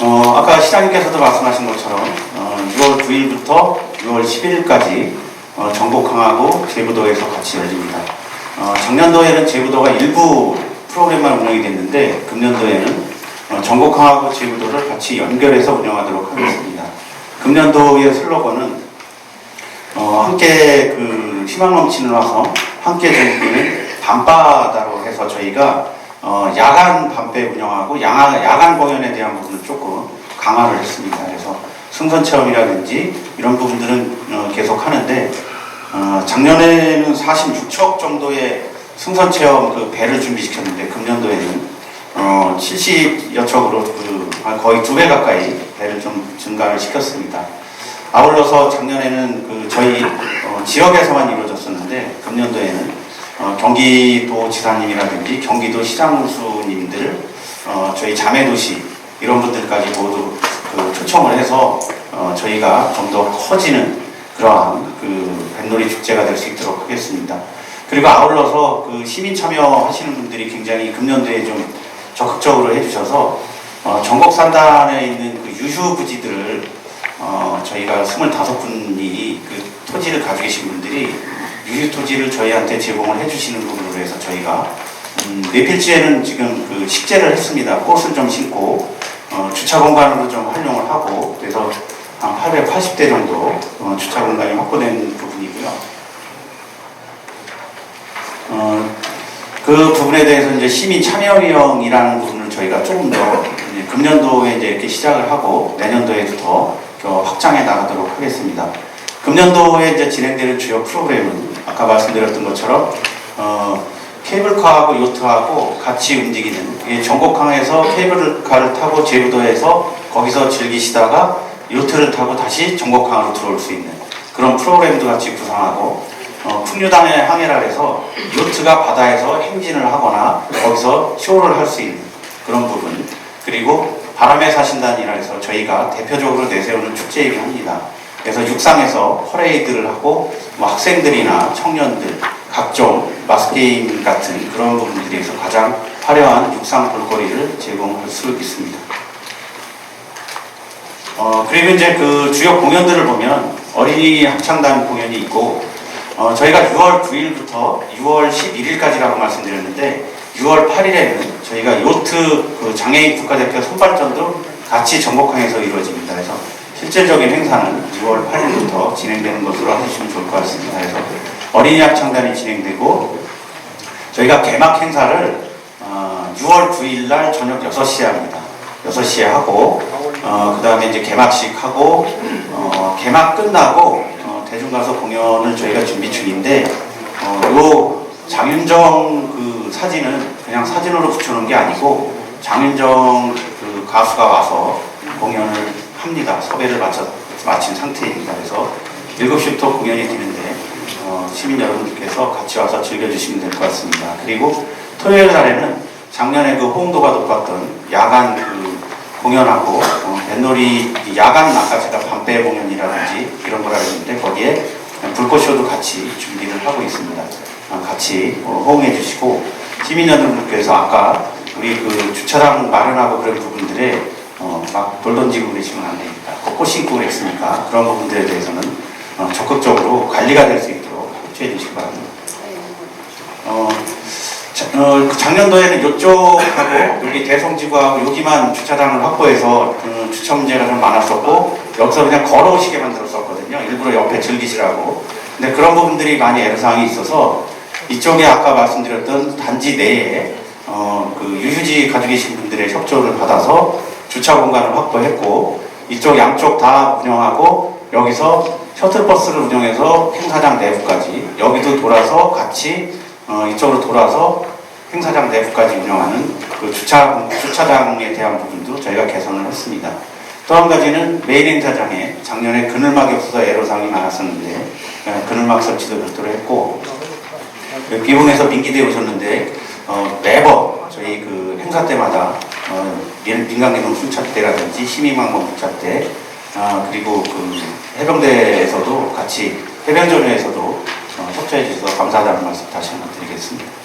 어, 아까 시장님께서도 말씀하신 것처럼 어, 6월 9일부터 6월 11일까지 어, 전국항하고 제부도에서 같이 열립니다. 어, 작년도에는 제부도가 일부 프로그램만 운영이 됐는데 금년도에는 어, 전국항하고 제부도를 같이 연결해서 운영하도록 하겠습니다. 금년도의 슬로건은 어, 함께 그 희망 넘치는 화성, 함께 즐기는 밤바다로 해서 저희가 어, 야간 밤배 운영하고 야간, 야간 공연에 대한 부분을 조금 강화를 했습니다. 그래서 승선 체험이라든지 이런 부분들은 어, 계속 하는데 어, 작년에는 46척 정도의 승선 체험 그 배를 준비시켰는데 금년도에는 어, 70여 척으로 그 아, 거의 두 배 가까이 배를 좀 증가를 시켰습니다. 아울러서 작년에는 그 저희 어, 지역에서만 이루어졌었는데 금년도에는 어, 경기도 지사님이라든지 경기도 시장수님들 어, 저희 자매도시 이런 분들까지 모두 그 초청을 해서 어, 저희가 좀 더 커지는 그러한 그 뱃놀이 축제가 될 수 있도록 하겠습니다. 그리고 아울러서 그 시민 참여하시는 분들이 굉장히 금년도에 좀 적극적으로 해주셔서 어, 전국 산단에 있는 그 유휴 부지들을 어, 저희가 25분이 그 토지를 가지고 계신 분들이 유휴 토지를 저희한테 제공을 해주시는 부분으로 해서 저희가 음, 네 필지에는 지금 그 식재를 했습니다. 꽃을 좀 심고 어, 주차 공간으로 좀 활용을 하고 그래서 한 880대 정도 어, 주차 공간이 확보된 부분이고요. 어, 그 부분에 대해서 이제 시민 참여위원이라는 부분을 저희가 조금 더 이제 금년도에 이제 이렇게 시작을 하고 내년도에도 더, 더 확장해 나가도록 하겠습니다. 금년도에 이제 진행되는 주요 프로그램은 아까 말씀드렸던 것처럼 어, 케이블카하고 요트하고 같이 움직이는 이 전곡항에서 케이블카를 타고 제주도에서 거기서 즐기시다가 요트를 타고 다시 전곡항으로 들어올 수 있는 그런 프로그램도 같이 구상하고 어, 풍류단의 항해라 해서 요트가 바다에서 행진을 하거나 거기서 쇼를 할 수 있는 그런 부분 그리고 바람에 사신단이라 해서 저희가 대표적으로 내세우는 축제이긴 합니다. 그래서 육상에서 퍼레이드를 하고 뭐 학생들이나 청년들 각종 마스게임 같은 그런 부분들에서 가장 화려한 육상 볼거리를 제공할 수 있습니다. 어, 그리고 이제 그 주요 공연들을 보면 어린이 합창단 공연이 있고 어, 저희가 6월 9일부터 6월 11일까지라고 말씀드렸는데 6월 8일에는 저희가 요트 그 장애인 국가대표 선발전도 같이 전국항에서 이루어집니다. 그래서 실질적인 행사는 6월 8일부터 진행되는 것으로 하시면 좋을 것 같습니다. 그래서 어린이 합창단이 진행되고 저희가 개막 행사를 어, 6월 9일 날 저녁 6시에 합니다. 6시에 하고 어, 그 다음에 이제 개막식 하고 어, 개막 끝나고 어, 대중가서 공연을 저희가 준비 중인데 어, 요 장윤정 그 사진은 그냥 사진으로 붙여놓은 게 아니고 장윤정 그 가수가 와서 공연을 합니다. 섭외를 마쳐, 마친 상태입니다. 그래서 7시부터 공연이 되는데 어, 시민 여러분들께서 같이 와서 즐겨주시면 될 것 같습니다. 그리고 토요일 날에는 작년에 그 호응도가 높았던 야간 그 공연하고 어, 뱃놀이 야간 아까 제가 밤배 공연이라든지 이런 거라 했는데 거기에 불꽃쇼도 같이 준비를 하고 있습니다. 어, 같이 어, 호응해 주시고 시민 여러분들께서 아까 우리 그 주차장 마련하고 그런 부분들에 어, 막돌 던지고 그러시면 안 됩니다. 꽃 신고 그랬으니까 그런 부분들에 대해서는 어, 적극적으로 관리가 될 수 있도록 협조해 주시기 바랍니다. 어, 자, 어, 그 작년도에는 이쪽하고 여기 대성지구하고 여기만 주차장을 확보해서 그 주차 문제가 좀 많았었고 여기서 그냥 걸어오시게 만들었었거든요. 일부러 옆에 즐기시라고. 근데 그런 부분들이 많이 애로사항이 있어서 이쪽에 아까 말씀드렸던 단지 내에 어, 그 유휴지 가지고 계신 분들의 협조를 받아서 주차 공간을 확보했고 이쪽 양쪽 다 운영하고 여기서 셔틀버스를 운영해서 행사장 내부까지 여기도 돌아서 같이 어, 이쪽으로 돌아서 행사장 내부까지 운영하는 그 주차, 주차장에 대한 부분도 저희가 개선을 했습니다. 또 한 가지는 메인 행사장에 작년에 그늘막이 없어서 애로사항이 많았었는데 어, 그늘막 설치도 별도로 했고 그 비봉에서 민기대 오셨는데 어, 매번 저희 그 행사 때마다 어, 민- 민간기동 순찰대라든지 시민망원 순찰대 아, 그리고 그 해병대에서도 같이 해병전에서도 어, 협조해 주셔서 감사하다는 말씀 다시 한번 드리겠습니다.